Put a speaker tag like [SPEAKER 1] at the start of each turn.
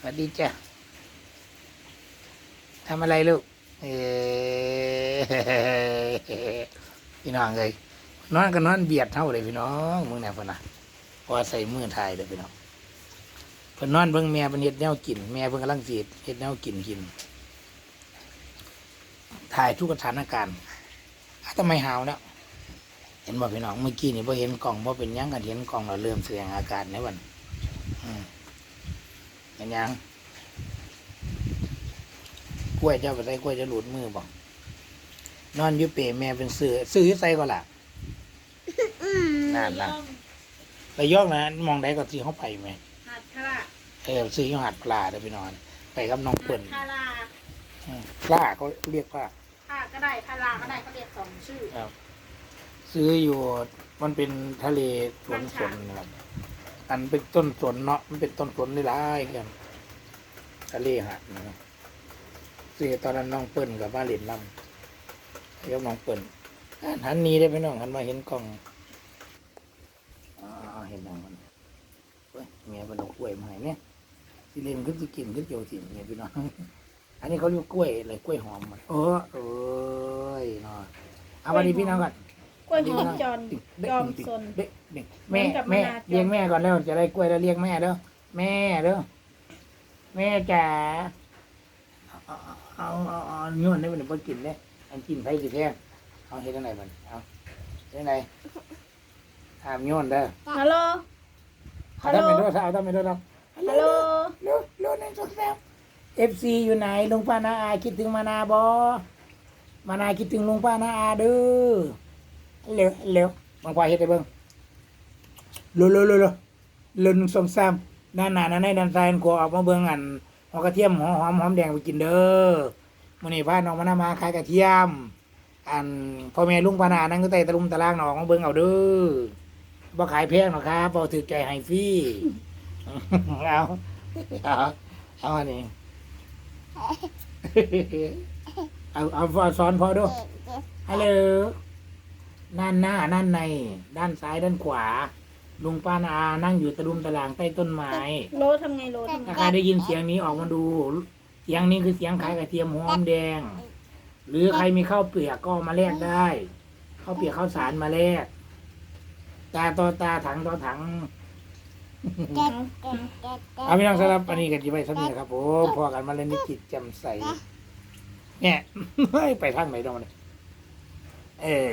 [SPEAKER 1] สวัสดีจ้ะทำอะไรลูกเอพี่น้องเลยนอนก็นอนเบียดเท่าเลยพี่น้องมึงเนี่ยพนนะเพราะใส่มือถ่ายเลยพี่น้องพนนอนเบิ่งแม่เป็นเฮ็ดแนวกินแม่เพิ่นกำลังสีดเฮ็ดแนวกินกิน ถ่ายทุกสถานการณ์อ้าวทำไมหาวแล้วเห็นบ่พี่น้องเมื่อกี้นี่พอเห็นกล่องพอเป็นยังกันเห็นกล่องเราเริ่มแสดงอาการในวัน อืม เห็นยังกล้วยเจ้าไปใส่กล้วยจะหลุดมือบ่นอนอยุเปแม่เป็นเสือซื้อใส่ก็ล่ะนั่นนะไปยอกนะมองได้ก็ที่เขาไปไหม
[SPEAKER 2] หัดคารา
[SPEAKER 1] เออซื้อยหัดปลาเด้อพี่น้องไปกับน้อง
[SPEAKER 2] หั
[SPEAKER 1] เปิ้
[SPEAKER 2] ด
[SPEAKER 1] ล
[SPEAKER 2] คารา
[SPEAKER 1] อืมปลาเขาเรียกปลา
[SPEAKER 2] คาก็ได้คาราก็ได้เขาเรียกสองชื่อ
[SPEAKER 1] ครับ ซื้ออยู่มันเป็นทะเลสวนสนนะครับ อันเป็นต้นสนเนาะมันเป็นต้นสนนี่หลายกันทะเลหัดนะครับซื้อตอนนั้นน้องเปิ้ลกับมาเล่นลำแล้วน้องเปิ้ลอ่านหันหนี้ได้ไหมน้องหันมาเห็นกล้องอ๋อเห็นน้องมันเฮ้ยเมียเป็นเอากล้วยมาให้เนี่ยสิเล่นขึ้นสิกินขึ้นเกี่ยวสิเนี่ยพี่น้องอันนี้เขาเรียกกล้วยอะไรกล้วยหอมมันเออเอ้ยเนาะเอาวันนี้พี่น้องก่อน
[SPEAKER 2] กล้วยหอมจอน
[SPEAKER 1] เด็ก
[SPEAKER 2] จอม
[SPEAKER 1] เด็ก
[SPEAKER 2] ซน
[SPEAKER 1] เด็กเด็ก
[SPEAKER 2] เหมื
[SPEAKER 1] แม่
[SPEAKER 2] อนกับ
[SPEAKER 1] แม่
[SPEAKER 2] มะนาว
[SPEAKER 1] เลี้ยงแม่ก่อนแล้วจะได้กล้วยแล้วเลี้ยงแม่เด้อแม่เด้อแม่จ๋าเอาเอาเอาเอาเอาโยนได้มันบ่กินเด้อันกินไผสิแพงเอาเฮ็ดจังไดมันเอาเฮ็ดจังไดห้ามโยนเด้อ
[SPEAKER 2] ฮัลโหล
[SPEAKER 1] เอาทำเป็นโดดเอาทำเป็นโดดเอา
[SPEAKER 2] ฮัลโหล
[SPEAKER 1] โลโลหนึ่งสองสาม FC อยู่ไหนลุงป้านาอาคิดถึงมานาบ่มานาคิดถึงลุงป้านาอาเด้อเร็วเร็วบางควายเฮ็ดได้เบิ่ง เร็วเร็วเร็วเร็วเร็วหนึ่งสองสามด้านหน้าด้านในด้านซ้ายด้านขวาออกมาเบิ่งอันหอกระเทียมหอมหอมหอมแดงไปกินเด้อมื้อนี้พาน้องมานามาขายกระเทียม อันพ่อแม่ลุงปานานั่งอยู่ใต้ตะลุมตะลางหนออกมาเบิ่งเอาเด้อบ่ขายแพงหรอกครับบ่ถือใจให้ฟรีเอาเอาเอาอันนี้เอาเอาสอนพอดูฮัลโหลด้านหน้าด้านใน ด้านซ้ายด้านขวา ลุงป้านาอานั่งอยู่ตะลุมตะลางใต้ต้นไม้
[SPEAKER 2] โลทำไงโลทำไง
[SPEAKER 1] ถ้าใครได้ยินเสียงนี้ออกมาดู เสียงนี้คือเสียงขายกระเทียมหอมแดง หรือใครมีข้าวเปียกก็เอามาแลกได้ข้าวเปียกข้าวสารมาแลกตาต่อตาถังต่อถังเอาพี่น้องสำหรับอันนี้กันที่ไปสักนี้นะครับผมพอกันมาเล่นนิจิตแจำใสเนี่ยเฮ้ยไปทางไหนตรงนี้เออ